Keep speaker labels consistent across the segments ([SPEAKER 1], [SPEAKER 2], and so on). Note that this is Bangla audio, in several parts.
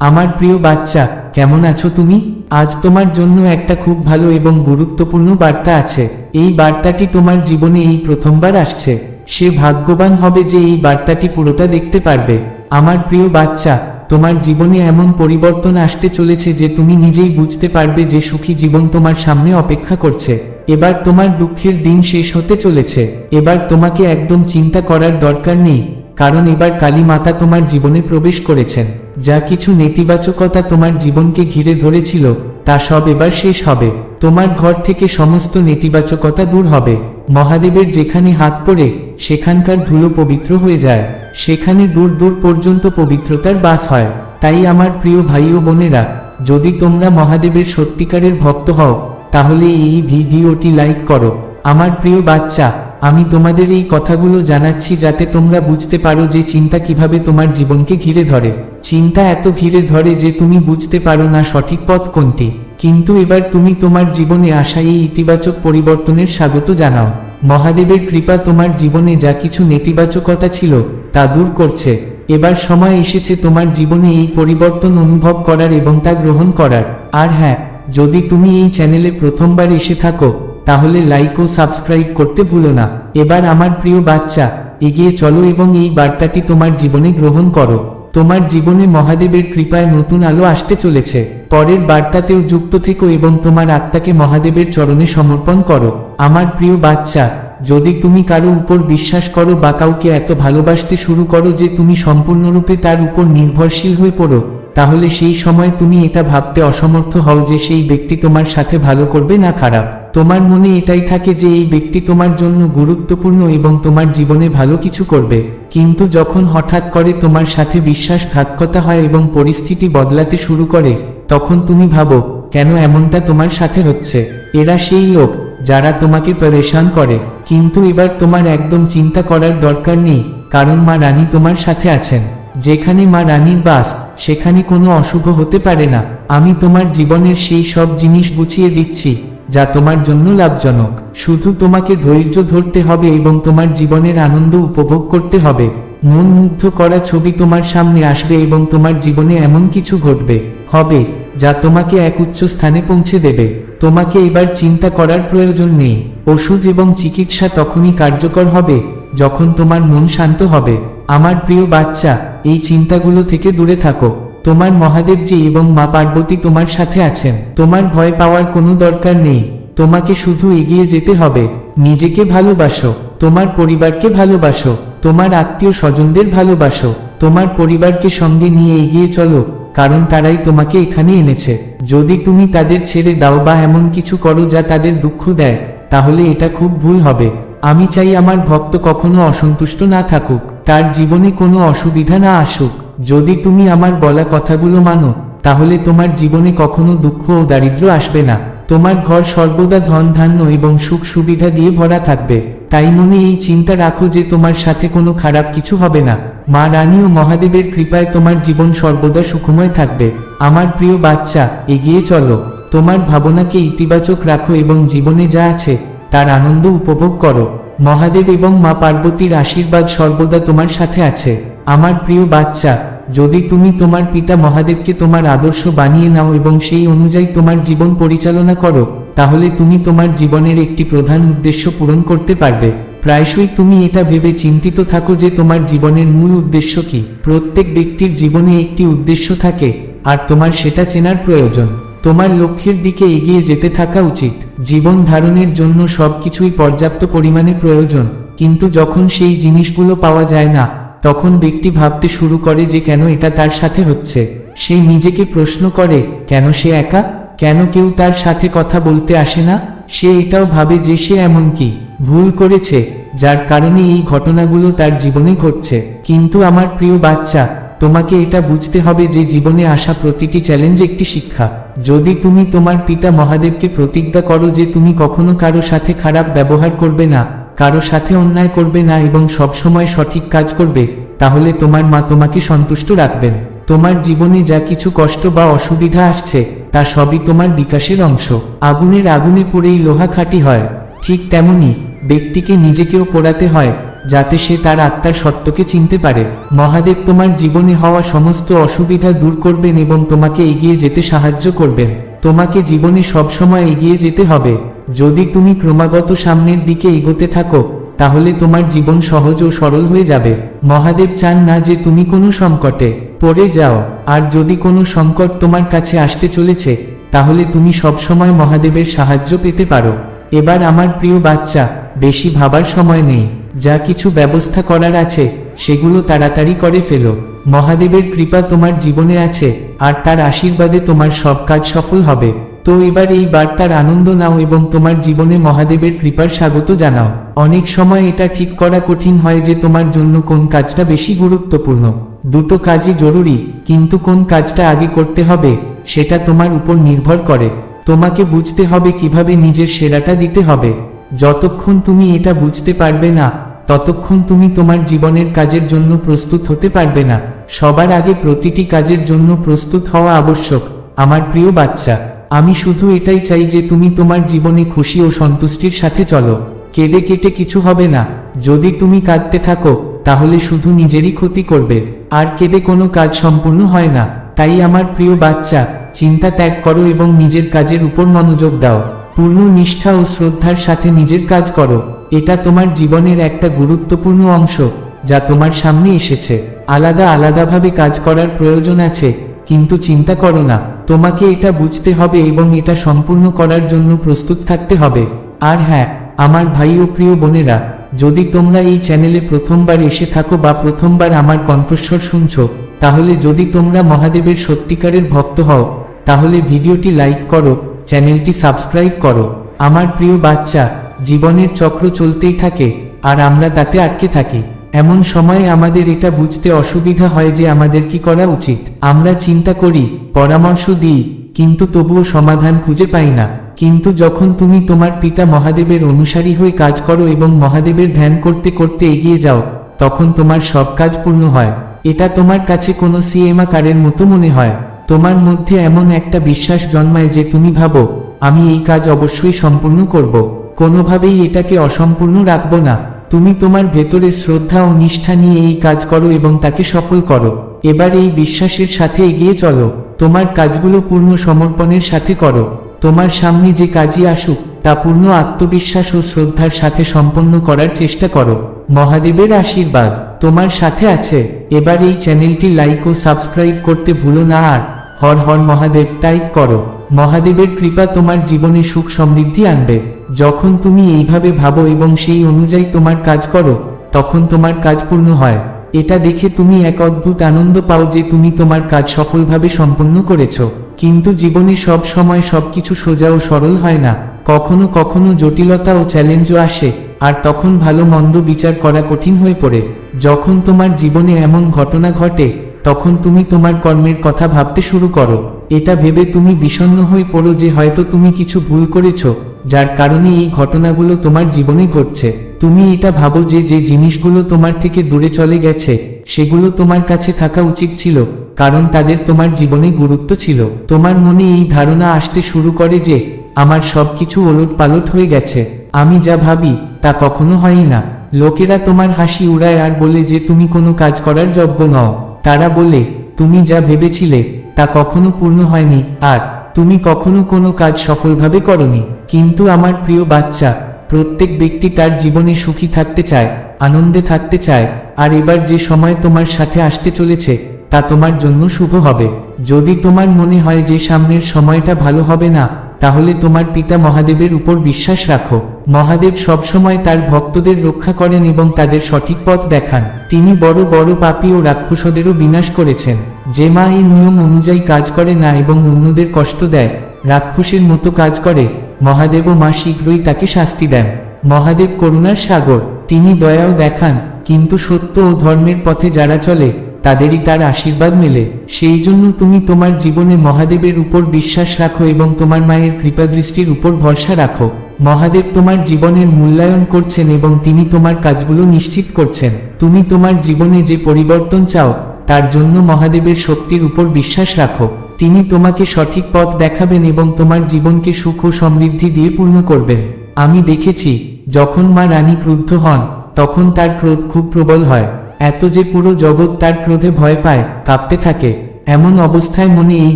[SPEAKER 1] আমার প্রিয় বাচ্চা, কেমন আছো তুমি? আজ তোমার জন্য একটা খুব ভালো এবং গুরুত্বপূর্ণ বার্তা আছে। এই বার্তাটি তোমার জীবনে এই প্রথমবার আসছে। সে ভাগ্যবান হবে যে এই বার্তাটি পুরোটা দেখতে পারবে। আমার প্রিয় বাচ্চা, তোমার জীবনে এমন পরিবর্তন আসতে চলেছে যে তুমি নিজেই বুঝতে পারবে যে সুখী জীবন তোমার সামনে অপেক্ষা করছে। এবার তোমার দুঃখের দিন শেষ হতে চলেছে। এবার তোমাকে একদম চিন্তা করার দরকার নেই। কারণ এবার কালী মাতা তোমার জীবনে প্রবেশ করেছেন। যা কিছু নেতিবাচকতা তোমার জীবনকে ঘিরে ধরেছিল, তা সব এবার শেষ হবে। তোমার ঘর থেকে সমস্ত নেতিবাচকতা দূর হবে। মহাদেবের যেখানে হাত পড়ে, সেখানকার ধুলো পবিত্র হয়ে যায়। সেখানে দূর দূর পর্যন্ত পবিত্রতার বাস হয়। তাই আমার প্রিয় ভাই ও বোনেরা, যদি তোমরা মহাদেবের সত্যিকারের ভক্ত হও, তাহলে এই ভিডিওটি লাইক করো। আমার প্রিয় বাচ্চা আমি তোমাদের এই কথাগুলো জানাচ্ছি যাতে তোমরা বুঝতে পারো যে চিন্তা কীভাবে তোমার জীবনকে ঘিরে ধরে। চিন্তা এত ঘিরে ধরে যে তুমি বুঝতে পারো না সঠিক পথ কোনটি। কিন্তু এবার তুমি তোমার জীবনে আসা এই ইতিবাচক পরিবর্তনের স্বাগত জানাও। মহাদেবের কৃপা তোমার জীবনে যা কিছু নেতিবাচকতা ছিল, তা দূর করছে। এবার সময় এসেছে তোমার জীবনে এই পরিবর্তন অনুভব করার এবং তা গ্রহণ করার। আর হ্যাঁ যদি তুমি এই চ্যানেলে প্রথমবার এসে থাকো তাহলে লাইক ও সাবস্ক্রাইব করতে ভুলো না। এবার আমার প্রিয় বাচ্চা, এগিয়ে চলো এবং এই বার্তাটি তোমার জীবনে গ্রহণ করো। তোমার জীবনে মহাদেবের কৃপায় নতুন আলো আসতে চলেছে। পরের বার্তাতেও যুক্ত থেকো এবং তোমার আত্মাকে মহাদেবের চরণে সমর্পণ করো। আমার প্রিয় বাচ্চা যদি তুমি কারও উপর বিশ্বাস করো বা কাউকে এত ভালোবাসতে শুরু করো যে তুমি সম্পূর্ণরূপে তার উপর নির্ভরশীল হয়ে পড়ো, তাহলে সেই সময় তুমি এটা ভাবতে অসমর্থ হও যে সেই ব্যক্তি তোমার সাথে ভালো করবে না খারাপ। তোমার মনে এটাই থাকে যে এই ব্যক্তি তোমার জন্য গুরুত্বপূর্ণ এবং তোমার জীবনে ভালো কিছু করবে। কিন্তু যখন হঠাৎ করে তোমার সাথে বিশ্বাসঘাতকতা হয় এবং পরিস্থিতি বদলাতে শুরু করে, তখন তুমি ভাবো, কেন এমনটা তোমার সাথে হচ্ছে? এরা সেই লোক যারা তোমাকে পরেশান করে। কিন্তু এবার তোমার একদম চিন্তা করার দরকার নেই, কারণ মা রানী তোমার সাথে আছেন। যেখানে মা রানীর বাস, সেখানে কোনো অশুভ হতে পারে না। আমি তোমার জীবনের সেই সব জিনিস গুছিয়ে দিচ্ছি, যা তোমার জন্য লাভজনক। শুধু তোমাকে ধৈর্য ধরতে হবে এবং তোমার জীবনের আনন্দ উপভোগ করতে হবে। মন মুগ্ধ করা ছবি তোমার সামনে আসবে এবং তোমার জীবনে এমন কিছু ঘটবে, হবে, যা তোমাকে এক উচ্চ স্থানে পৌঁছে দেবে। তোমাকে এবার চিন্তা করার প্রয়োজন নেই। ওষুধ এবং চিকিৎসা তখনই কার্যকর হবে, যখন তোমার মন শান্ত হবে। আমার প্রিয় বাচ্চা, এই চিন্তাগুলো থেকে দূরে থাকো। তোমার মহাদেবজি এবং মা পার্বতী তোমার সাথে আছেন। তোমার ভয় পাওয়ার কোনো দরকার নেই। তোমাকে শুধু এগিয়ে যেতে হবে। নিজেকে ভালোবাসো। তোমার পরিবারকে ভালোবাসো। তোমার আত্মীয় স্বজনদের ভালোবাসো। তোমার পরিবারকে সঙ্গে নিয়ে এগিয়ে চলো। কারণ তারাই তোমাকে এখানে এনেছে। যদি তুমি তাদের ছেড়ে দাও বা এমন কিছু করো যা তাদের দুঃখ দেয়, তাহলে এটা খুব ভুল হবে। আমি চাই আমার ভক্ত কখনো অসন্তুষ্ট না থাকুক, তার জীবনে কোনো অসুবিধা না আসুক। যদি তুমি আমার বলা কথাগুলো মানো, তাহলে তোমার জীবনে কখনো দুঃখ ও দারিদ্র আসবে না। তোমার ঘর সর্বদা ধন ধান্য এবং সুখ সুবিধা দিয়ে ভরা থাকবে। তাই মনে এই চিন্তা রাখো যে তোমার সাথে কোনো খারাপ কিছু হবে না। মা রানী ও মহাদেবের কৃপায় তোমার জীবন সর্বদা সুখময় থাকবে। আমার প্রিয় বাচ্চা, এগিয়ে চলো। তোমার ভাবনাকে ইতিবাচক রাখো এবং জীবনে যা আছে, তার আনন্দ উপভোগ করো। মহাদেব এবং মা পার্বতীর আশীর্বাদ সর্বদা তোমার সাথে আছে। আমার প্রিয় বাচ্চা, যদি তুমি তোমার পিতা মহাদেবকে তোমার আদর্শ বানিয়ে নাও এবং সেই অনুযায়ী তোমার জীবন পরিচালনা করো, তাহলে তুমি তোমার জীবনের একটি প্রধান উদ্দেশ্য পূরণ করতে পারবে। প্রায়শই তুমি এটা ভেবে চিন্তিত থাকো যে তোমার জীবনের মূল উদ্দেশ্য কি। প্রত্যেক ব্যক্তির জীবনে একটি উদ্দেশ্য থাকে, আর তোমার সেটা চেনার প্রয়োজন। তোমার লক্ষ্যের দিকে এগিয়ে যেতে থাকা উচিত। জীবন ধারণের জন্য সবকিছুই পর্যাপ্ত পরিমাণে প্রয়োজন, কিন্তু যখন সেই জিনিসগুলো পাওয়া যায় না, তখন ব্যক্তি ভাবতে শুরু করে যে কেন এটা তার সাথে হচ্ছে। সে নিজেকে প্রশ্ন করে, কেন সে একা? কেন কেউ তার সাথে কথা বলতে আসে না? সে এটাও ভাবে যে সে এমন কি ভুল করেছে, যার কারণে এই ঘটনাগুলো তার জীবনে ঘটছে। কিন্তু আমার প্রিয় বাচ্চা, তোমাকে এটা বুঝতে হবে যে জীবনে আসা প্রতিটি চ্যালেঞ্জ একটি শিক্ষা। যদি তুমি তোমার পিতা মহাদেবকে প্রতিজ্ঞা করো যে তুমি কখনো কারও সাথে খারাপ ব্যবহার করবে না, কারও সাথে অন্যায় করবে না এবং সবসময় সঠিক কাজ করবে, তাহলে তোমার মা তোমাকে সন্তুষ্ট রাখবেন। তোমার জীবনে যা কিছু কষ্ট বা অসুবিধা আসছে তা সবই তোমার বিকাশের অংশ। আগুনের আগুনে পড়েই লোহা খাঁটি হয়। ঠিক তেমনি ব্যক্তিকে নিজেকেও পোড়াতে হয়, যাতে সে তার আত্মার সত্যকে চিনতে পারে। মহাদেব তোমার জীবনে হওয়া সমস্ত অসুবিধা দূর করবেন এবং তোমাকে এগিয়ে যেতে সাহায্য করবেন। তোমাকে জীবনে সবসময় এগিয়ে যেতে হবে। যদি তুমি ক্রমাগত সামনের দিকে এগোতে থাকো তাহলে তোমার জীবন সহজ ও সরল হয়ে যাবে। মহাদেব চান না যে তুমি কোনো সংকটে পড়ে যাও। আর যদি কোনো সংকট তোমার কাছে আসতে চলেছে, তাহলে তুমি সবসময় মহাদেবের সাহায্য পেতে পারো। এবার আমার প্রিয় বাচ্চা, বেশি ভাবার সময় নেই। যা কিছু ব্যবস্থা করার আছে, সেগুলো তাড়াতাড়ি করে ফেলো। মহাদেবের কৃপা তোমার জীবনে আছে, আর তার আশীর্বাদে তোমার সব কাজ সফল হবে। তো এবার এই বার্তার আনন্দ নাও এবং তোমার জীবনে মহাদেবের কৃপার স্বাগত জানাও। অনেক সময় এটা ঠিক করা কঠিন হয় যে তোমার জন্য কোন কাজটা বেশি গুরুত্বপূর্ণ। দুটো কাজই জরুরি, কিন্তু কোন কাজটা আগে করতে হবে, সেটা তোমার উপর নির্ভর করে। তোমাকে বুঝতে হবে কীভাবে নিজের সেরাটা দিতে হবে। যতক্ষণ তুমি এটা বুঝতে পারবে না, ততক্ষণ তুমি তোমার জীবনের কাজের জন্য প্রস্তুত হতে পারবে না। সবার আগে প্রতিটি কাজের জন্য প্রস্তুত হওয়া আবশ্যক, আমার প্রিয় বাচ্চা। আমি শুধু এটাই চাই যে তুমি তোমার জীবনে খুশি ও সন্তুষ্টির সাথে চলো। কেঁদে কেটে কিছু হবে না। যদি তুমি কাঁদতে থাকো, তাহলে শুধু নিজেরই ক্ষতি করবে। আর কেঁদে কোনো কাজ সম্পূর্ণ হয় না। তাই আমার প্রিয় বাচ্চা, চিন্তা ত্যাগ করো এবং নিজের কাজের উপর মনোযোগ দাও। পূর্ণ নিষ্ঠা ও শ্রদ্ধার সাথে নিজের কাজ করো। এটা তোমার জীবনের একটা গুরুত্বপূর্ণ অংশ, যা তোমার সামনে এসেছে। আলাদা আলাদাভাবে কাজ করার প্রয়োজন আছে। কিন্তু চিন্তা করো না, তোমাকে এটা বুঝতে হবে এবং এটা সম্পূর্ণ করার জন্য প্রস্তুত থাকতে হবে। আর হ্যাঁ আমার ভাই ও প্রিয় বোনেরা, যদি তোমরা এই চ্যানেলে প্রথমবার এসে থাকো বা প্রথমবার আমার কণ্ঠস্বর শুনছো, তাহলে যদি তোমরা মহাদেবের সত্যিকারের ভক্ত হও, তাহলে ভিডিওটি লাইক করো, চ্যানেলটি সাবস্ক্রাইব করো। আমার প্রিয় বাচ্চা, জীবনের চক্র চলতেই থাকে, আর আমরা তাতে আটকে থাকি। এমন সময়ে আমাদের এটা বুঝতে অসুবিধা হয় যে আমাদের কি করা উচিত। আমরা চিন্তা করি, পরামর্শ দিই, কিন্তু তবুও সমাধান খুঁজে পাই না। কিন্তু যখন তুমি তোমার পিতা মহাদেবের অনুসারী হয়ে কাজ করো এবং মহাদেবের ধ্যান করতে করতে এগিয়ে যাও, তখন তোমার সব কাজ পূর্ণ হয়। এটা তোমার কাছে কোনো সিএমা কারের মতো মনে হয়। তোমার মধ্যে এমন একটা বিশ্বাস জন্মায় যে তুমি ভাবো, আমি এই কাজ অবশ্যই সম্পূর্ণ করব। কোনোভাবেই এটাকে অসম্পূর্ণ রাখব না। তুমি তোমার ভেতরে শ্রদ্ধা ও নিষ্ঠা নিয়ে এই কাজ করো এবং তাকে সফল করো। এবার এই বিশ্বাসের সাথে এগিয়ে চলো। তোমার কাজগুলো পূর্ণ সমর্পণের সাথে করো। তোমার সামনে যে কাজই আসুক, তা পূর্ণ আত্মবিশ্বাস ও শ্রদ্ধার সাথে সম্পন্ন করার চেষ্টা করো। মহাদেবের আশীর্বাদ তোমার সাথে আছে। এবার এই চ্যানেলটি লাইক ও সাবস্ক্রাইব করতে ভুলো না আর। হর হর মহাদেব টাইপ করো। মহাদেবের কৃপা তোমার জীবনে সুখ সমৃদ্ধি আনবে। যখন তুমি এইভাবে ভাবো এবং সেই অনুযায়ী তোমার কাজ করো, তখন তোমার কাজ পূর্ণ হয়। এটা দেখে তুমি এক অদ্ভুত আনন্দ পাও যে তুমি তোমার কাজ সফলভাবে সম্পন্ন করেছ। কিন্তু জীবনে সব সময় সবকিছু সোজা ও সরল হয় না। কখনো কখনো জটিলতা ও চ্যালেঞ্জও আসে, আর তখন ভালো মন্দ বিচার করা কঠিন হয়ে পড়ে। যখন তোমার জীবনে এমন ঘটনা ঘটে তখন তুমি তোমার কর্মের কথা ভাবতে শুরু করো। এটা ভেবে তুমি বিষণ্ণ হয়ে পড়ো যে হয়তো তুমি কিছু ভুল করেছ, যার কারণে এই ঘটনাগুলো তোমার জীবনে ঘটছে। তুমি এটা ভাবো যে যে জিনিসগুলো তোমার থেকে দূরে চলে গেছে, সেগুলো তোমার কাছে থাকা উচিত ছিল, কারণ তাদের তোমার জীবনে গুরুত্ব ছিল। তোমার মনে এই ধারণা আসতে শুরু করে যে, আমার সবকিছু ওলট পালট হয়ে গেছে, আমি যা ভাবি, তা কখনো হয় না। লোকেরা তোমার হাসি উড়ায় আর বলে যে, তুমি কোনো কাজ করার যোগ্য নও। তারা বলে, তুমি যা ভেবেছিলে তা কখনো পূর্ণ হয়নি, আর তুমি কখনো কোনো কাজ সফলভাবে করনি। কিন্তু আমার প্রিয় বাচ্চা, প্রত্যেক ব্যক্তি তার জীবনে সুখী থাকতে চায়, আনন্দে থাকতে চায়, আর এবার যে সময় তোমার সাথে আসতে চলেছে, তা তোমার জন্য শুভ হবে। যদি তোমার মনে হয় যে সামনের সময়টা ভালো হবে না তাহলে তোমার পিতা মহাদেবের উপর বিশ্বাস রাখো। মহাদেব সবসময় তার ভক্তদের রক্ষা করেন এবং তাদের সঠিক পথ দেখান। তিনি বড় বড় পাপী ও রাক্ষসদেরও বিনাশ করেছেন। যে মা এই নিয়ম অনুযায়ী কাজ করে না এবং অন্যদের কষ্ট দেয়, রাক্ষসের মতো কাজ করে, মহাদেব ও মা শীঘ্রই তাকে শাস্তি দেন। মহাদেব করুণার সাগর, তিনি দয়াও দেখান, কিন্তু সত্য ও ধর্মের পথে যারা চলে তাদেরই তার আশীর্বাদ মেলে। সেই জন্য তুমি তোমার জীবনে মহাদেবের উপর বিশ্বাস রাখো এবং তোমার মায়ের কৃপাদৃষ্টির উপর ভরসা রাখো। মহাদেব তোমার জীবনের মূল্যায়ন করছেন এবং তিনি তোমার কাজগুলো নিশ্চিত করছেন। তুমি তোমার জীবনে যে পরিবর্তন চাও, তার জন্য মহাদেবের শক্তির উপর বিশ্বাস রাখো। তিনি তোমাকে সঠিক পথ দেখাবেন এবং তোমার জীবনকে সুখ ও সমৃদ্ধি দিয়ে পূর্ণ করবেন। আমি দেখেছি, যখন মা রানী ক্রুদ্ধ হন, তখন তার ক্রোধ খুব প্রবল হয়। এত যে পুরো জগৎ তার ক্রোধে ভয় পায়, কাঁপতে থাকে। এমন অবস্থায় মনে এই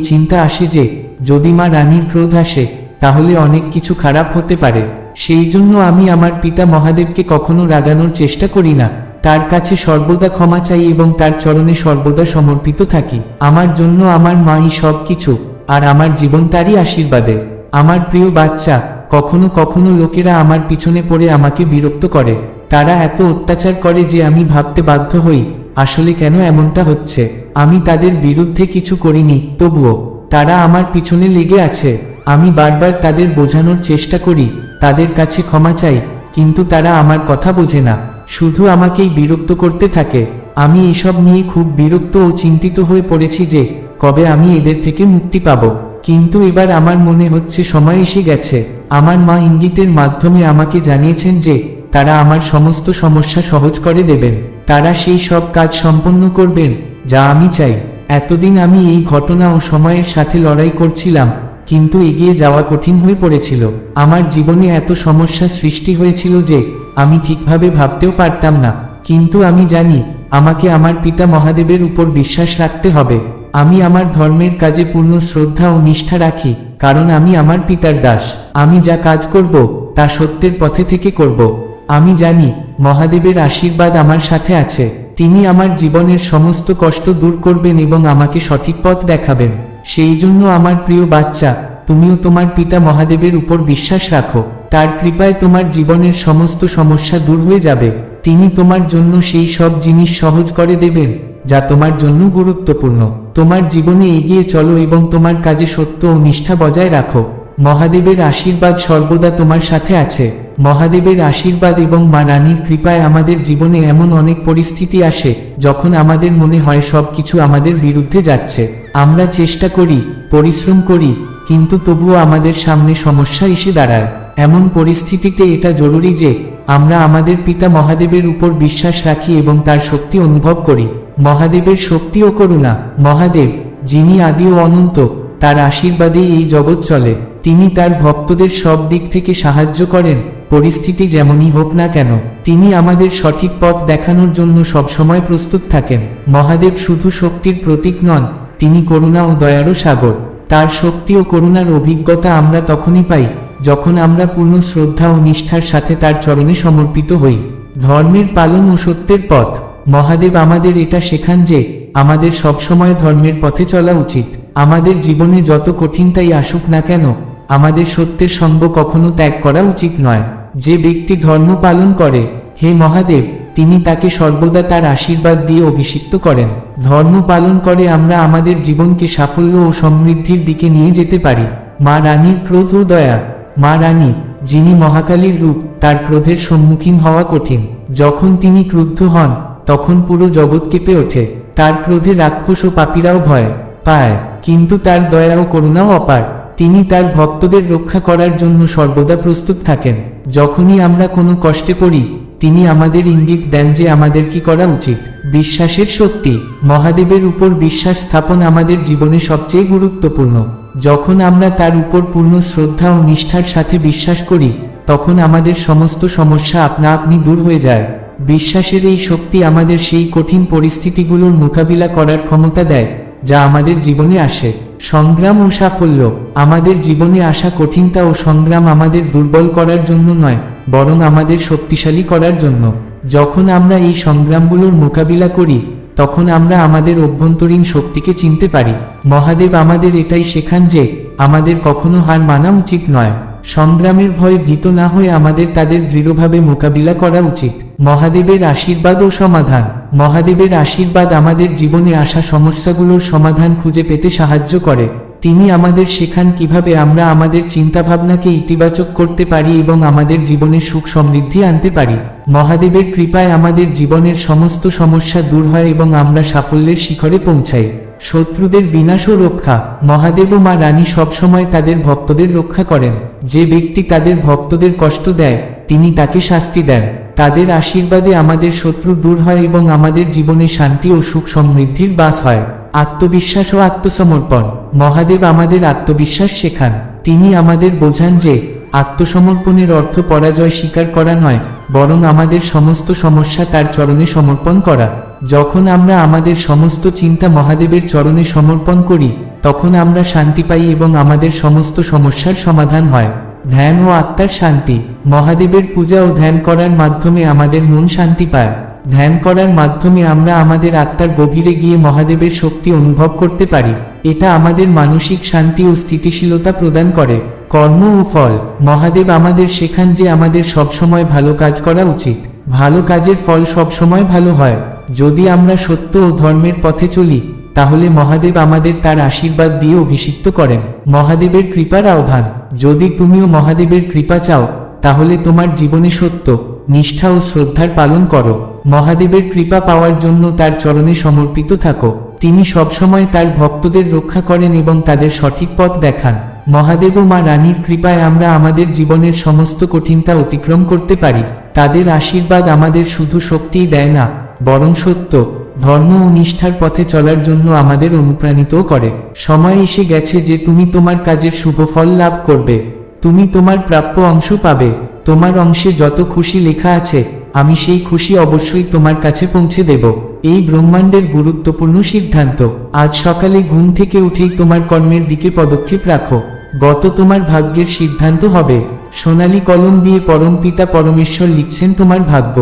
[SPEAKER 1] চিন্তা আসে যে, যদি মা রানীর ক্রোধ আসে, তাহলে অনেক কিছু খারাপ হতে পারে। সেই জন্য আমি আমার পিতা মহাদেবকে কখনো রাগানোর চেষ্টা করি না। তার কাছে সর্বদা ক্ষমা চাই এবং তার চরণে সর্বদা সমর্পিত থাকি। আমার জন্য আমার মাই সব কিছু, আর আমার জীবন তারই আশীর্বাদে। আমার প্রিয় বাচ্চা, কখনো কখনো লোকেরা আমার পিছনে পড়ে আমাকে বিরক্ত করে। তারা এত অত্যাচার করে যে আমি ভাবতে বাধ্য হই, আসলে কেন এমনটা হচ্ছে? আমি তাদের বিরুদ্ধে কিছু করিনি, তবুও তারা আমার পিছনে লেগে আছে। আমি বারবার তাদের বোঝানোর চেষ্টা করি, তাদের কাছে ক্ষমা চাই, কিন্তু তারা আমার কথা বোঝে না। শুধু আমাকেই বিরক্ত করতে থাকে। আমি এসব নিয়ে খুব বিরক্ত ও চিন্তিত হয়ে পড়েছি যে, কবে আমি এদের থেকে মুক্তি পাব। কিন্তু এবার আমার মনে হচ্ছে সময় এসে গেছে। আমার মা ইঙ্গিতের মাধ্যমে আমাকে জানিয়েছেন যে তারা আমার সমস্ত সমস্যা সহজ করে দেবেন তারা সেই সব কাজ সম্পন্ন করবেন, যা আমি চাই। এতদিন আমি এই ঘটনা ও সময়ের সাথে লড়াই করছিলাম, কিন্তু এগিয়ে যাওয়া কঠিন হয়ে পড়েছিল। আমার জীবনে এত সমস্যা সৃষ্টি হয়েছিল যে, আমি ঠিকভাবে ভাবতেও পারতাম না। কিন্তু আমি জানি, আমাকে আমার পিতা মহাদেবের উপর বিশ্বাস রাখতে হবে। আমি আমার ধর্মের কাজে পূর্ণ শ্রদ্ধা ও নিষ্ঠা রাখি, কারণ আমি আমার পিতার দাস। আমি যা কাজ করব, তা সত্যের পথে থেকে করব। আমি জানি, মহাদেবের আশীর্বাদ আমার সাথে আছে, তিনি আমার জীবনের সমস্ত কষ্ট দূর করবেন এবং আমাকে সঠিক পথ দেখাবেন। সেই জন্য আমার প্রিয় বাচ্চা, তুমিও তোমার পিতা মহাদেবের উপর বিশ্বাস রাখো, তার কৃপায় তোমার জীবনের সমস্ত সমস্যা দূর হয়ে যাবে, তিনি তোমার জন্য সেই সব জিনিস সহজ করে দেবেন, যা তোমার জন্য গুরুত্বপূর্ণ। তোমার জীবনে এগিয়ে চলো এবং তোমার কাজে সত্য ও নিষ্ঠা বজায় রাখো। মহাদেবের আশীর্বাদ সর্বদা তোমার সাথে আছে। মহাদেবের আশীর্বাদ এবং মা রানীর কৃপায় আমাদের জীবনে এমন অনেক পরিস্থিতি আসে, যখন আমাদের মনে হয় সব কিছু আমাদের বিরুদ্ধে যাচ্ছে। আমরা চেষ্টা করি, পরিশ্রম করি, কিন্তু তবুও আমাদের সামনে সমস্যা এসে দাঁড়ায়। এমন পরিস্থিতিতে এটা জরুরি যে, আমরা আমাদের পিতা মহাদেবের উপর বিশ্বাস রাখি এবং তার শক্তি অনুভব করি। মহাদেবের শক্তি ও করুণা। মহাদেব, যিনি আদি ও অনন্ত তার আশীর্বাদেই এই জগৎ চলে। তিনি তার ভক্তদের সব দিক থেকে সাহায্য করেন, পরিস্থিতি যেমনই হোক না কেন। তিনি আমাদের সঠিক পথ দেখানোর জন্য সবসময় প্রস্তুত থাকেন। মহাদেব শুধু শক্তির প্রতীক নন, তিনি করুণা ও দয়ারও সাগর। তার শক্তি ও করুণার অভিজ্ঞতা আমরা তখনই পাই, যখন আমরা পূর্ণ শ্রদ্ধা ও নিষ্ঠার সাথে তার চরণে সমর্পিত হই। ধর্মের পালন ও সত্যের পথ। মহাদেব আমাদের এটা শেখান যে, আমাদের সবসময় ধর্মের পথে চলা উচিত। আমাদের জীবনে যত কঠিনতাই আসুক না কেন, আমাদের সত্যের সঙ্গ কখনো ত্যাগ করা উচিত নয়। যে ব্যক্তি ধর্ম পালন করে, হে মহাদেব, তিনি তাকে সর্বদা তার আশীর্বাদ দিয়ে অভিষিক্ত করেন। ধর্ম পালন করে আমরা আমাদের জীবনকে সাফল্য ও সমৃদ্ধির দিকে নিয়ে যেতে পারি। মা রানীর ক্রোধ ও দয়া। মা রানী, যিনি মহাকালীর রূপ, তার ক্রোধের সম্মুখীন হওয়া কঠিন। যখন তিনি ক্রুদ্ধ হন, তখন পুরো জগৎ কেঁপে ওঠে। তার ক্রোধে রাক্ষস ও পাপীরাও ভয়। পায়, কিন্তু তার দয়া ও করুণাও অপার। তিনি তার ভক্তদের রক্ষা করার জন্য সর্বদা প্রস্তুত থাকেন। যখনই আমরা কোনো কষ্টে পড়ি, তিনি আমাদের ইঙ্গিত দেন যে আমাদের কি করা উচিত। বিশ্বাসের শক্তি, মহাদেবের উপর বিশ্বাস স্থাপন আমাদের জীবনে সবচেয়ে গুরুত্বপূর্ণ। যখন আমরা তার উপর পূর্ণ শ্রদ্ধা ও নিষ্ঠার সাথে বিশ্বাস করি, তখন আমাদের সমস্ত সমস্যা আপনা আপনি দূর হয়ে যায়। বিশ্বাসের এই শক্তি আমাদের সেই কঠিন পরিস্থিতিগুলোর মোকাবিলা করার ক্ষমতা দেয়। যা আমাদের জীবনে আসে। সংগ্রাম ও সাফল্য। আমাদের জীবনে আসা কঠিনতা ও সংগ্রাম আমাদের দুর্বল করার জন্য নয়, বরং আমাদের শক্তিশালী করার জন্য। যখন আমরা এই সংগ্রামগুলোর মোকাবিলা করি, তখন আমরা আমাদের অভ্যন্তরীণ শক্তিকে চিনতে পারি। মহাদেব আমাদের এটাই শেখান যে, আমাদের কখনো হার মানা উচিত নয়। সংগ্রামের ভয় ভীত না হয়ে আমাদের তাদের দৃঢ়ভাবে মোকাবিলা করা উচিত। মহাদেবের আশীর্বাদ ও সমাধান। মহাদেবের আশীর্বাদ আমাদের জীবনে আসা সমস্যাগুলোর সমাধান খুঁজে পেতে সাহায্য করে। তিনি আমাদের শেখান কীভাবে আমরা আমাদের চিন্তাভাবনাকে ইতিবাচক করতে পারি এবং আমাদের জীবনে সুখ সমৃদ্ধি আনতে পারি। মহাদেবের কৃপায় আমাদের জীবনের সমস্ত সমস্যা দূর হয় এবং আমরা সাফল্যের শিখরে পৌঁছাই। শত্রুদের বিনাশ ও রক্ষা। মহাদেব ও মা রানী সবসময় তাদের ভক্তদের রক্ষা করেন। যে ব্যক্তি তাদের ভক্তদের কষ্ট দেয়, তিনি তাকে শাস্তি দেন। তাদের আশীর্বাদে আমাদের শত্রু দূর হয় এবং আমাদের জীবনে শান্তি ও সুখ সমৃদ্ধির বাস হয়। আত্মবিশ্বাস ও আত্মসমর্পণ। মহাদেব আমাদের আত্মবিশ্বাস শেখান। তিনি আমাদের বোঝান যে, আত্মসমর্পণের অর্থ পরাজয় স্বীকার করা নয়, বরং আমাদের সমস্ত সমস্যা তার চরণে সমর্পণ করা। যখন আমরা আমাদের সমস্ত চিন্তা মহাদেবের চরণে সমর্পণ করি, তখন আমরা শান্তি পাই এবং আমাদের সমস্ত সমস্যার সমাধান হয়। ধ্যান ও আত্মার শান্তি। মহাদেবের পূজা ও ধ্যান করার মাধ্যমে আমাদের মন শান্তি পায়। ধ্যান করার মাধ্যমে আমরা আমাদের আত্মার গভীরে গিয়ে মহাদেবের শক্তি অনুভব করতে পারি। এটা আমাদের মানসিক শান্তি ও স্থিতিশীলতা প্রদান করে। কর্ম ও ফল। মহাদেব আমাদের শেখান যে আমাদের সবসময় ভালো কাজ করা উচিত। ভালো কাজের ফল সবসময় ভালো হয়। যদি আমরা সত্য ও ধর্মের পথে চলি, তাহলে মহাদেব আমাদের তার আশীর্বাদ দিয়ে অভিষিক্ত করেন। মহাদেবের কৃপার আহ্বান। যদি তুমিও মহাদেবের কৃপা চাও, তাহলে তোমার জীবনে সত্য। নিষ্ঠা ও শ্রদ্ধার পালন করো। মহাদেবের কৃপা পাওয়ার জন্য তার চরণে সমর্পিত থাকো। তিনি সবসময় তার ভক্তদের রক্ষা করেন এবং তাদের সঠিক পথ দেখান। মহাদেব ও মা রানীর কৃপায় আমরা আমাদের জীবনের সমস্ত কঠিনতা অতিক্রম করতে পারি। তাদের আশীর্বাদ আমাদের শুধু শক্তিই দেয় না, বরং সত্য। ধর্ম ও নিষ্ঠার পথে চলার জন্য আমাদের অনুপ্রাণিতও করে। সময় এসে গেছে যে তুমি তোমার কাজের শুভ ফল লাভ করবে। তুমি তোমার প্রাপ্য অংশ পাবে। তোমার অংশে যত খুশি লেখা আছে, আমি সেই খুশি অবশ্যই তোমার কাছে পৌঁছে দেব। এই ব্রহ্মাণ্ডের গুরুত্বপূর্ণ সিদ্ধান্ত। আজ সকালে ঘুম থেকে উঠেই তোমার কর্মের দিকে পদক্ষেপ রাখো। গত তোমার ভাগ্যের সিদ্ধান্ত হবে। সোনালী কলম দিয়ে পরম পিতা পরমেশ্বর লিখছেন তোমার ভাগ্য।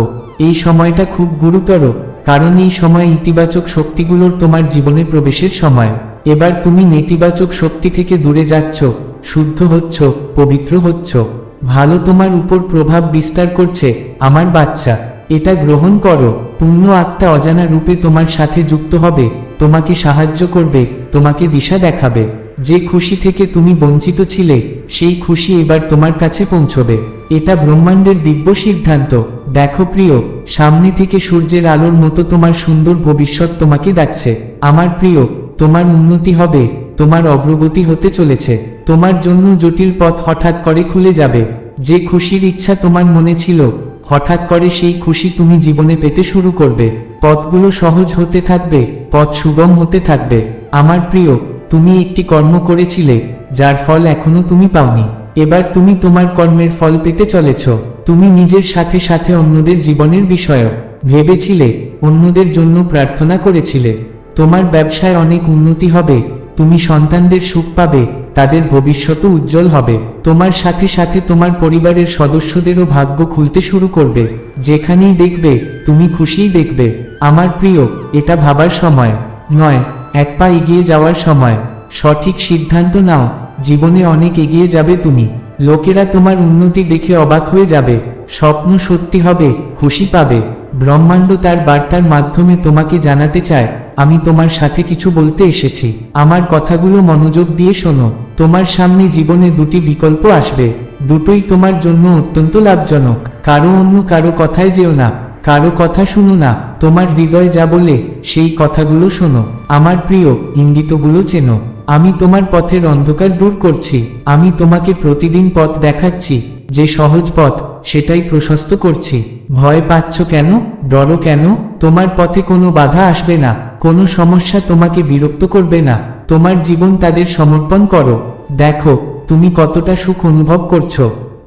[SPEAKER 1] এই সময়টা খুব গুরুতর, কারণ এই সময় ইতিবাচক শক্তিগুলোর তোমার জীবনে প্রবেশের সময়। এবার তুমি নেতিবাচক শক্তি থেকে দূরে যাচ্ছ। শুদ্ধ হচ্ছ, পবিত্র হচ্ছ। ভালো তোমার উপর প্রভাব বিস্তার করছে, আমার বাচ্চা। এটা গ্রহণ করো। পূর্ণ আত্মা অজানা রূপে তোমার সাথে যুক্ত হবে, তোমাকে সাহায্য করবে, তোমাকে দিশা দেখাবে। যে খুশি থেকে তুমি বঞ্চিত ছিলে, সেই খুশি এবার তোমার কাছে পৌঁছবে। এটা ব্রহ্মাণ্ডের দিব্য সিদ্ধান্ত। দেখো প্রিয়, সামনে থেকে সূর্যের আলোর মতো তোমার সুন্দর ভবিষ্যৎ তোমাকে ডাকছে। আমার প্রিয়, তোমার উন্নতি হবে, তোমার অগ্রগতি হতে চলেছে। তোমার জন্য জটিল পথ হঠাৎ করে খুলে যাবে। যে খুশির ইচ্ছা তোমার মনে ছিল, হঠাৎ করে সেই খুশি তুমি জীবনে পেতে শুরু করবে। পথগুলো সহজ হতে থাকবে, পথ সুগম হতে থাকবে। আমার প্রিয়, তুমি একটি কর্ম করেছিলে, যার ফল এখনও তুমি পাওনি। এবার তুমি তোমার কর্মের ফল পেতে চলেছ। তুমি নিজের সাথে সাথে অন্যদের জীবনের বিষয় ভেবেছিলে, অন্যদের জন্য প্রার্থনা করেছিলে। তোমার ব্যবসায় অনেক উন্নতি হবে তুমি সন্তানদের সুখ পাবে, তাদের ভবিষ্যৎ উজ্জ্বল হবে। তোমার সাথে সাথে তোমার পরিবারের সদস্যদেরও ভাগ্য খুলতে শুরু করবে। যেখানেই দেখবে, তুমি খুশিই দেখবে। আমার প্রিয়, এটা ভাবার সময়। নয়, এক পা এগিয়ে যাওয়ার সময়। সঠিক সিদ্ধান্ত নাও, জীবনে অনেক এগিয়ে যাবে তুমি। লোকেরা তোমার উন্নতি দেখে অবাক হয়ে যাবে। স্বপ্ন সত্যি হবে, খুশি পাবে। ব্রহ্মাণ্ড তার বার্তার মাধ্যমে তোমাকে জানাতে চায়। আমি তোমার সাথে কিছু বলতে এসেছি। আমার কথাগুলো মনোযোগ দিয়ে শোনো। তোমার সামনে জীবনে দুটি বিকল্প আসবে। দুটোই তোমার জন্য অত্যন্ত লাভজনক। কারও অন্য কারও কথায় যেও না। কারও কথা শুনো না। তোমার হৃদয় যা বলে, সেই কথাগুলো শোনো। আমার প্রিয়, ইঙ্গিতগুলো চেনো। আমি তোমার পথের অন্ধকার দূর করছি। আমি তোমাকে প্রতিদিন পথ দেখাচ্ছি। যে সহজ পথ সেটাই প্রশস্ত করছি। ভয় পাচ্ছ কেন? ডরো কেন? তোমার পথে কোনো বাধা আসবে না। কোনো সমস্যা তোমাকে বিরক্ত করবে না। তোমার জীবন তাদের সমর্পণ করো। দেখো, তুমি কতটা সুখ অনুভব করছ।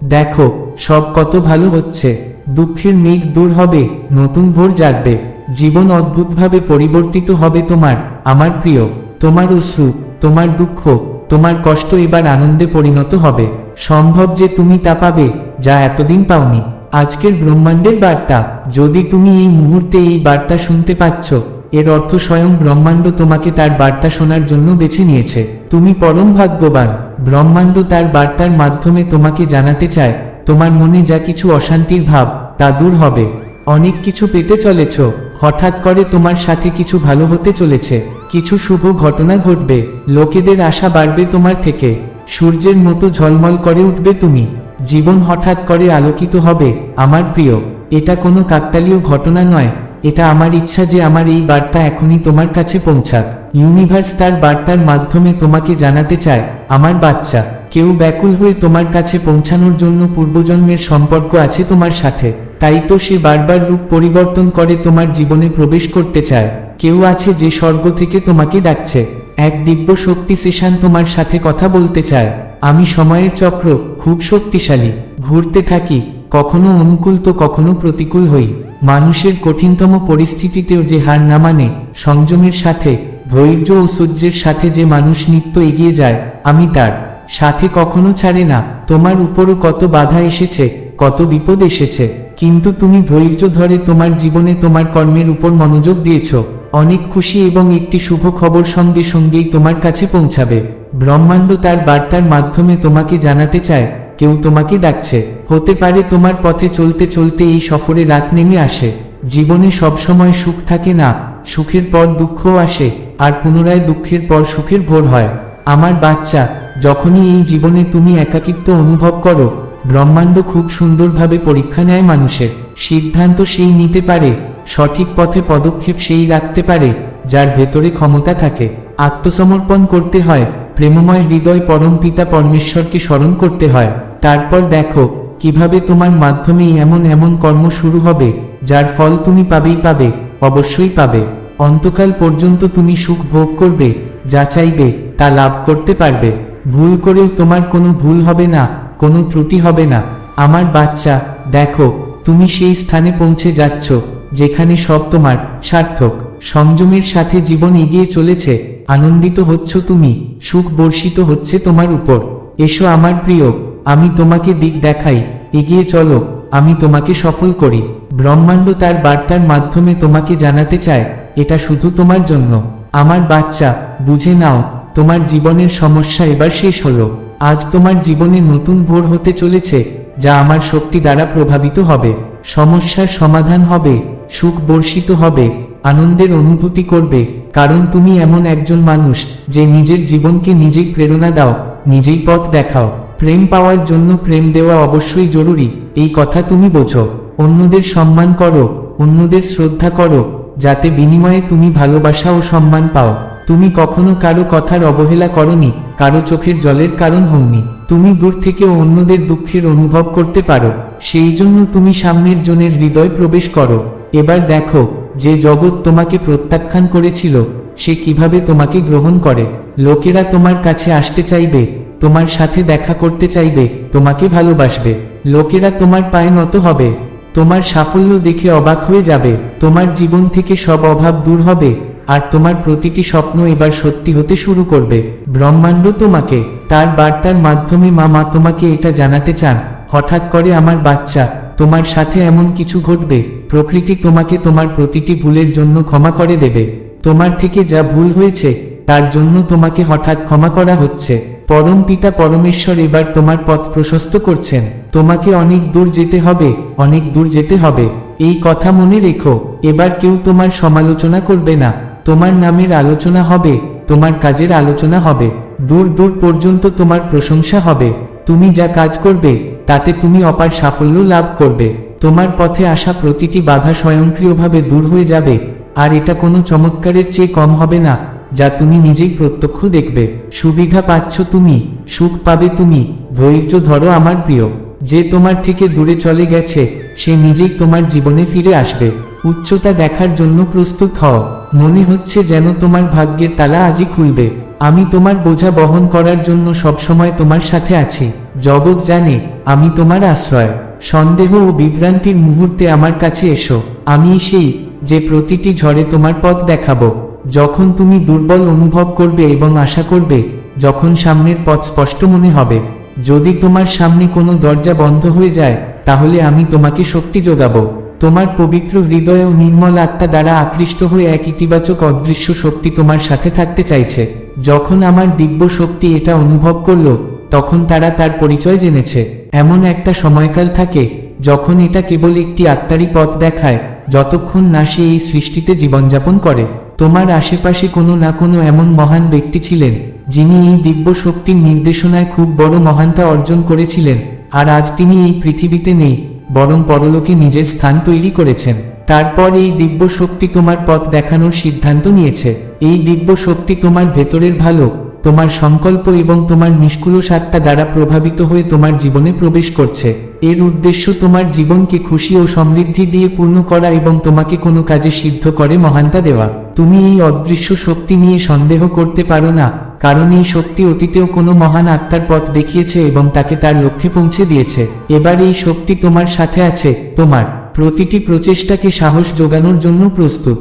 [SPEAKER 1] দেখো, সব কত ভালো হচ্ছে। দুঃখের মেঘ দূর হবে, নতুন ভোর জাগবে। জীবন অদ্ভুতভাবে পরিবর্তিত হবে তোমার, আমার প্রিয়। তোমার অশ্রু, তোমার দুঃখ, তোমার কষ্ট এবার আনন্দে পরিণত হবে। সম্ভব যে তুমি তা পাবে, যা এতদিন পাওনি। আজকের ব্রহ্মাণ্ডের বার্তা, যদি তুমি এই মুহূর্তে এই বার্তা শুনতে পাচ্ছ, এর অর্থ স্বয়ং ব্রহ্মাণ্ড তোমাকে তার বার্তা শোনার জন্য বেছে নিয়েছে। তুমি পরম ভাগ্যবান, ব্রহ্মাণ্ড তার বার্তার মাধ্যমে তোমাকে জানাতে চায়, তোমার মনে যা কিছু অশান্তির ভাব, তা দূর হবে। অনেক কিছু পেতে চলেছ, হঠাৎ করে তোমার সাথে কিছু ভালো হতে চলেছে, কিছু শুভ ঘটনা ঘটবে, লোকেদের আশা বাড়বে তোমার থেকে। সূর্যের মতো ঝলমল করে উঠবে তুমি। জীবন হঠাৎ করে আলোকিত হবে, আমার প্রিয়। এটা কোনো কাকতালীয় ঘটনা নয়। এটা আমার ইচ্ছা যে আমার এই বার্তা এখনই তোমার কাছে পৌঁছাক। ইউনিভার্স তার বার্তার মাধ্যমে তোমাকে জানাতে চায়, আমার বাচ্চা। কেউ ব্যাকুল হয়ে তোমার কাছে পৌঁছানোর জন্য পূর্বজন্মের সম্পর্ক আছে তোমার সাথে। তাই তো সে বারবার রূপ পরিবর্তন করে তোমার জীবনে প্রবেশ করতে চায়। কেউ আছে যে স্বর্গ থেকে তোমাকে ডাকছে। এক দিব্য শক্তি সেশন তোমার সাথে কথা বলতে চায়। আমি সময়ের চক্র, খুব শক্তিশালী। ঘুরতে থাকি, কখনো অনুকূল তো কখনো প্রতিকূল হই। মানুষের কঠিনতম পরিস্থিতিতেও যে হার না মানে সংযমের সাথে, ধৈর্য ও সহ্যের সাথে যে মানুষ নিত্য এগিয়ে যায়, আমি তার সাথে কখনো ছাড়ে না, তোমার উপরও কত বাধা এসেছে, কত বিপদ এসেছে, কিন্তু তুমি ধৈর্য ধরে তোমার জীবনে তোমার কর্মের উপর মনোযোগ দিয়েছ। অনেক খুশি এবং একটি শুভ খবর সঙ্গে সঙ্গেই তোমার কাছে পৌঁছাবে। ব্রহ্মাণ্ড তার বার্তার মাধ্যমে তোমাকে জানাতে চায়, কেউ তোমাকে ডাকছে। হতে পারে তোমার পথে চলতে চলতে এই সফরে রাত নেমে আসে। জীবনে সবসময় সুখ থাকে না, সুখের পর দুঃখও আসে, আর পুনরায় দুঃখের পর সুখের ভোর হয়। আমার বাচ্চা যখনই এই জীবনে তুমি একাকিত্ব অনুভব করো, ব্রহ্মাণ্ড খুব সুন্দরভাবে পরীক্ষা নেয় মানুষের। সিদ্ধান্ত সেই নিতে পারে, সঠিক পথে পদক্ষেপ সেই রাখতে পারে, যার ভেতরে ক্ষমতা থাকে। আত্মসমর্পণ করতে হয়, প্রেমময় হৃদয় পরম পিতা পরমেশ্বরকে স্মরণ করতে হয়। তারপর দেখো, কীভাবে তোমার মাধ্যমেই এমন এমন কর্ম শুরু হবে, যার ফল তুমি পাবেই পাবে, অবশ্যই পাবে। অন্তকাল পর্যন্ত তুমি সুখ ভোগ করবে, যা চাইবে, তা লাভ করতে পারবে। ভুল করেও তোমার কোনো ভুল হবে না, কোনো ত্রুটি হবে না। আমার বাচ্চা, দেখো, তুমি সেই স্থানে পৌঁছে যাচ্ছ, যেখানে সব তোমার সার্থক। সংযমের সাথে জীবন এগিয়ে চলেছে, আনন্দিত হচ্ছ তুমি, সুখ বর্ষিত হচ্ছে তোমার উপর। এসো আমার প্রিয়, আমি তোমাকে দিক দেখাই, এগিয়ে চলো, আমি তোমাকে সফল করি। ব্রহ্মাণ্ড তার বার্তার মাধ্যমে তোমাকে জানাতে চায়, এটা শুধু তোমার জন্য। আমার বাচ্চা, বুঝে নাও তোমার জীবনের সমস্যা এবার শেষ হলো। আজ তোমার জীবনে নতুন ভোর হতে চলেছে, যা আমার শক্তি দ্বারা প্রভাবিত হবে। সমস্যার সমাধান হবে, সুখ বর্ষিত হবে, আনন্দের অনুভূতি করবে, কারণ তুমি এমন একজন মানুষ, যে নিজের জীবনকে নিজেই প্রেরণা দাও, নিজেই পথ দেখাও। প্রেম পাওয়ার জন্য প্রেম দেওয়া অবশ্যই জরুরি, এই কথা তুমি বোঝো। অন্যদের সম্মান করো, অন্যদের শ্রদ্ধা করো, যাতে বিনিময়ে তুমি ভালোবাসা ও সম্মান পাও। তুমি কখনো কারও কথার অবহেলা করনি, কারও চোখের জলের কারণ হওনি। তুমি দূর থেকে অন্যদের দুঃখের অনুভব করতে পারো। সেই জন্য তুমি সামনের জনের হৃদয় প্রবেশ করো। এবার দেখো, যে জগৎ তোমাকে প্রত্যাখ্যান করেছিল, সে কীভাবে তোমাকে গ্রহণ করে। লোকেরা তোমার কাছে আসতে চাইবে, তোমার সাথে দেখা করতে চাইবে, তোমাকে ভালোবাসবে। লোকেরা তোমার পায়ে নত হবে, তোমার সাফল্য দেখে অবাক হয়ে যাবে, তোমার জীবন থেকে সব অভাব দূর হবে। আর তোমার প্রতিটি স্বপ্ন এবার সত্যি হতে শুরু করবে। ব্রহ্মাণ্ড তোমাকে, তার বার্তার মাধ্যমে মামা তোমাকে এটা জানাতে চান। হঠাৎ করে আমার বাচ্চা, তোমার সাথে এমন কিছু ঘটবে, প্রকৃতি তোমাকে তোমার প্রতিটি ভুলের জন্য ক্ষমা করে দেবে। তোমার থেকে যা ভুল হয়েছে, তার জন্য তোমাকে হঠাৎ ক্ষমা করা হচ্ছে। পরম পিতা পরমেশ্বর এবার তোমার পথ প্রশস্ত করছেন। তোমাকে অনেক দূর যেতে হবে, অনেক দূর যেতে হবে। এই কথা মনে রেখো, এবার কেউ তোমার সমালোচনা করবে না। তোমার নামের আলোচনা হবে, তোমার কাজের আলোচনা হবে, দূর দূর পর্যন্ত তোমার প্রশংসা হবে, তুমি যা কাজ করবে, তাতে তুমি অপার সাফল্য লাভ করবে, তোমার পথে আসা প্রতিটি বাধা স্বয়ংক্রিয়ভাবে দূর হয়ে যাবে, আর এটা কোনো চমৎকারের চেয়ে কম হবে না, যা তুমি নিজেই প্রত্যক্ষ দেখবে, সুবিধা পাচ্ছ তুমি, সুখ পাবে তুমি, ধৈর্য ধরো আমার প্রিয়, যে তোমার থেকে দূরে চলে গেছে, সে নিজেই তোমার জীবনে ফিরে আসবে। উচ্চতা দেখার জন্য প্রস্তুত হও। মনে হচ্ছে যেন তোমার ভাগ্যের তালা আজই খুলবে। আমি তোমার বোঝা বহন করার জন্য সবসময় তোমার সাথে আছি। জগৎ জানে, আমি তোমার আশ্রয়। সন্দেহ ও বিভ্রান্তির মুহূর্তে আমার কাছে এসো। আমি সেই যে প্রতিটি ঝড়ে তোমার পথ দেখাবো। যখন তুমি দুর্বল অনুভব করবে এবং আশা করবে, যখন সামনের পথ স্পষ্ট মনে হবে। যদি তোমার সামনে কোনো দরজা বন্ধ হয়ে যায়, তাহলে আমি তোমাকে শক্তি যোগাবো। তোমার পবিত্র হৃদয় ও নির্মল আত্মা দ্বারা আকৃষ্ট হয়ে এক ইতিবাচক অদৃশ্য শক্তি তোমার সাথে থাকতে চাইছে। যখন আমার দিব্য শক্তি এটা অনুভব করল, তখন তারা তার পরিচয় জেনেছে। এমন একটা সময়কাল থাকে, যখন এটা কেবল একটি আত্মারই পথ দেখায়, যতক্ষণ না সে এই সৃষ্টিতে জীবনযাপন করে। তোমার আশেপাশে কোনো না কোনো এমন মহান ব্যক্তি ছিলেন, যিনি এই দিব্য শক্তির নির্দেশনায় খুব বড় মহানতা অর্জন করেছিলেন, আর আজ তিনি এই পৃথিবীতে নেই। বরং পরলোকে নিজের স্থান তৈরি করেছেন। তারপর এই দিব্য শক্তি তোমার পথ দেখানোর সিদ্ধান্ত নিয়েছে। এই দিব্য শক্তি তোমার ভেতরের ভালো তোমার সংকল্প এবং তোমার নিষ্কুল সাত্তা দ্বারা প্রভাবিত হয়ে তোমার জীবনে প্রবেশ করছে। এর উদ্দেশ্য তোমার জীবনকে খুশি ও সমৃদ্ধি দিয়ে পূর্ণ করা এবং তোমাকে কোনো কাজে সিদ্ধ করে মহানতা দেওয়া। তুমি এই অদৃশ্য শক্তি নিয়ে সন্দেহ করতে পারো না, কারণ এই শক্তি অতীতেও কোনো মহান আত্মার পথ দেখিয়েছে এবং তাকে তার লক্ষ্যে পৌঁছে দিয়েছে। এবার এই শক্তি তোমার সাথে আছে, তোমার। প্রতিটি প্রচেষ্টাকে সাহস যোগানোর জন্য প্রস্তুত।